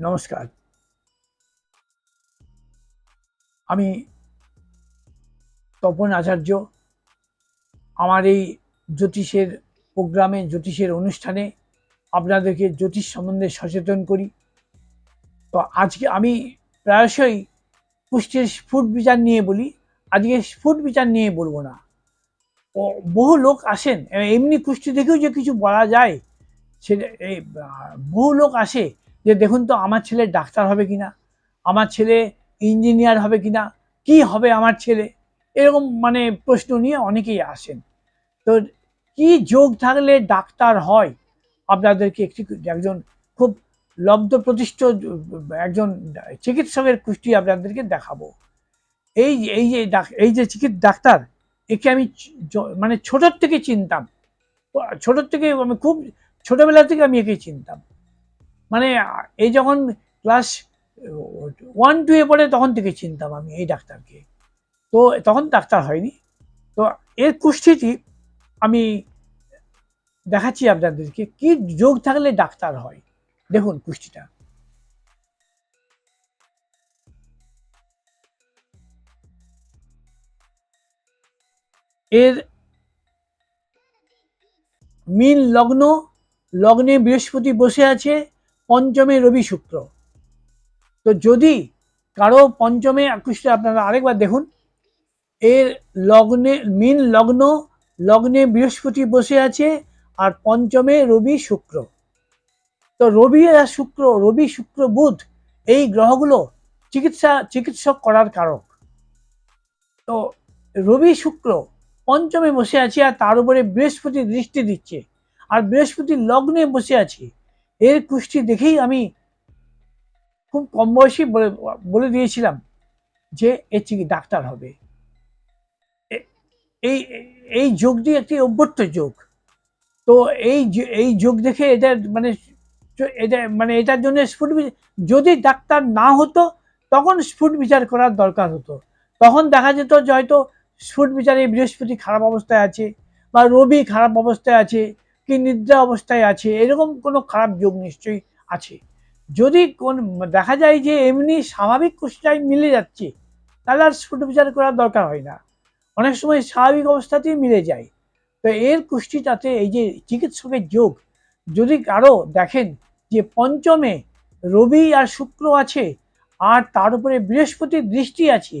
নমস্কার। আমি তপন আচার্য। আমার এই জ্যোতিষের প্রোগ্রামে, জ্যোতিষের অনুষ্ঠানে আপনাদেরকে জ্যোতিষ সম্বন্ধে সচেতন করি। তো আজকে আমি প্রায়শই পুষ্টির ফুড বিচার নিয়ে বলি। আজকে ফুড বিচার নিয়ে বলব না। ও, বহু লোক আসেন। এমনি কুষ্টি দেখেও যে কিছু বলা যায়, সেটা বহু লোক আসে। যে দেখুন তো আমার ছেলে ডাক্তার হবে কিনা? আমার ছেলে ইঞ্জিনিয়ার হবে কিনা? কি হবে আমার ছেলে? এরকম মানে প্রশ্ন নিয়ে অনেকেই আসেন। তো কি যোগ থাকলে ডাক্তার হয়? আপনাদেরকে একটি একজন খুব লব্ধ প্রতিষ্ঠ একজন চিকিৎসকের কুষ্টি আপনাদেরকে দেখাবো। এই এই যে এই যে চিকিৎ, ডাক্তার, একে আমি মানে ছোটোর থেকে চিনতাম। ছোটোর থেকে আমি খুব, ছোটোবেলা থেকে আমি একে চিনতাম। মানে এই যখন ক্লাস ওয়ান টু এ পড়ে তখন থেকে চিনতাম আমি এই ডাক্তারকে। তো তখন ডাক্তার হয়নি। তো এর কুষ্ঠিটি আমি দেখাচ্ছি আপনাদেরকে কি যোগ থাকলে ডাক্তার হয়। দেখুন কুষ্ঠিটা এর মিন লগ্ন, লগ্নে বৃহস্পতি বসে আছে পঞ্চমে রবি শুক্র। তো যদি কারও পঞ্চমে কুষ্টি আপনারা আরেকবার দেখুন, এর লগ্নে, মিন লগ্ন, লগ্নে বৃহস্পতি বসে আছে, আর পঞ্চমে রবি শুক্র। তো রবি আর শুক্র, রবি, শুক্র, বুধ, এই গ্রহগুলো চিকিৎসা, চিকিৎসক করার কারক। তো রবি, শুক্র পঞ্চমে বসে আছে, আর তার উপরে বৃহস্পতি দৃষ্টি দিচ্ছে, আর বৃহস্পতি লগ্নে বসে আছে এর কুষ্টি দেখেই আমি খুব কম বয়সী বলে দিয়েছিলাম যে এ চিকি ডাক্তার হবে। এই এই যোগটি একটি অভ্যর্থ যোগ। তো এই এই যোগ দেখে এটা মানে এটা মানে এটার জন্য স্ফুট যদি ডাক্তার না হতো, তখন স্ফুট বিচার করার দরকার হতো। তখন দেখা যেত যে হয়তো স্ফুট বিচারে বৃহস্পতি খারাপ অবস্থায় আছে বা রবি খারাপ অবস্থায় আছে। কি নিদ্রা অবস্থায় আছে? এরকম কোনো খারাপ যোগ নিশ্চয়ই আছে। যদি কোন, দেখা যায় যে এমনি স্বাভাবিক কুষ্টায় মিলে যাচ্ছে, তাহলে আর স্ফুট বিচার করার দরকার হয় না। অনেক সময় স্বাভাবিক অবস্থাতেই মিলে যায়। তো এর কুষ্টিটাতে এই যে চিকিৎসকের যোগ, যদি কারও দেখেন যে পঞ্চমে রবি আর শুক্র আছে, আর তার উপরে বৃহস্পতির দৃষ্টি আছে,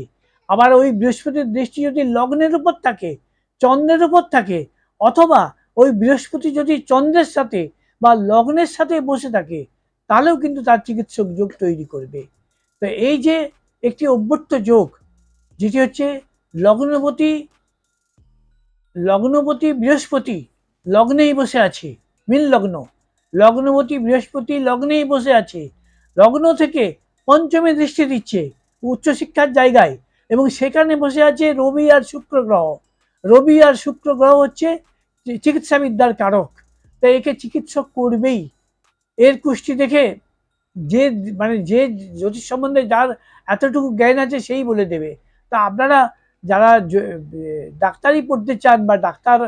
আবার ওই বৃহস্পতির দৃষ্টি যদি লগ্নের উপর থাকে, চন্দ্রের উপর থাকে, অথবা ওই বৃহস্পতি যদি চন্দ্রের সাথে বা লগ্নের সাথে বসে থাকে, তাহলেও কিন্তু তার চিকিৎসক যোগ তৈরি করবে। তো এই যে একটি অভ্যর্থ যোগ, যেটি হচ্ছে লগ্নপতি লগ্নপতি বৃহস্পতি লগ্নেই বসে আছে মিল লগ্ন। লগ্নপতি বৃহস্পতি লগ্নেই বসে আছে, লগ্ন থেকে পঞ্চমে দৃষ্টি দিচ্ছে উচ্চশিক্ষার জায়গায় এবং সেখানে বসে আছে রবি আর শুক্র গ্রহ। রবি আর শুক্র গ্রহ হচ্ছে চিকিৎসাবিদ্যার কারক। তাই একে চিকিৎসক করবেই। এর কুষ্টি দেখে যে মানে যে জ্যোতিষ সম্বন্ধে যার এতটুকু জ্ঞান আছে সেই বলে দেবে। তা আপনারা যারা ডাক্তারি পড়তে চান বা ডাক্তার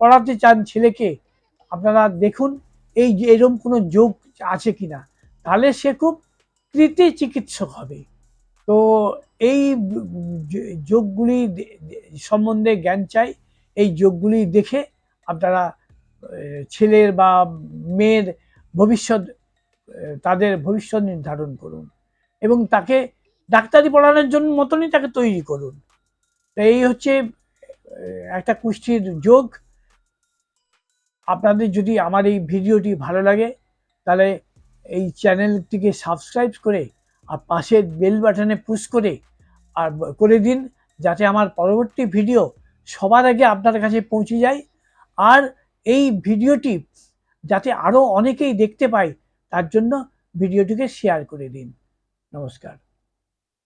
পড়াতে চান ছেলেকে, আপনারা দেখুন এই যে এরকম কোনো যোগ আছে কি না তাহলে সে খুব কৃতি চিকিৎসক হবে। তো এই যোগগুলি সম্বন্ধে জ্ঞান চাই। এই যোগগুলি দেখে আপনারা ছেলের বা মেয়ের ভবিষ্যৎ তাদের ভবিষ্যৎ নির্ধারণ করুন এবং তাকে ডাক্তারি পড়ানোর জন্য মতনই তাকে তৈরি করুন। তো এই হচ্ছে একটা কুষ্ঠির যোগ। আপনাদের যদি আমার এই ভিডিওটি ভালো লাগে, তাহলে এই চ্যানেলটিকে সাবস্ক্রাইব করে আর পাশের বেল বাটনে পুশ করে, আর, করে দিন, যাতে আমার পরবর্তী ভিডিও সবার আগে আপনার কাছে পৌঁছে যায় আর এই ভিডিওটি যাতে আরও অনেকেই দেখতে পায়, তার জন্য ভিডিওটিকে শেয়ার করে দিন। নমস্কার।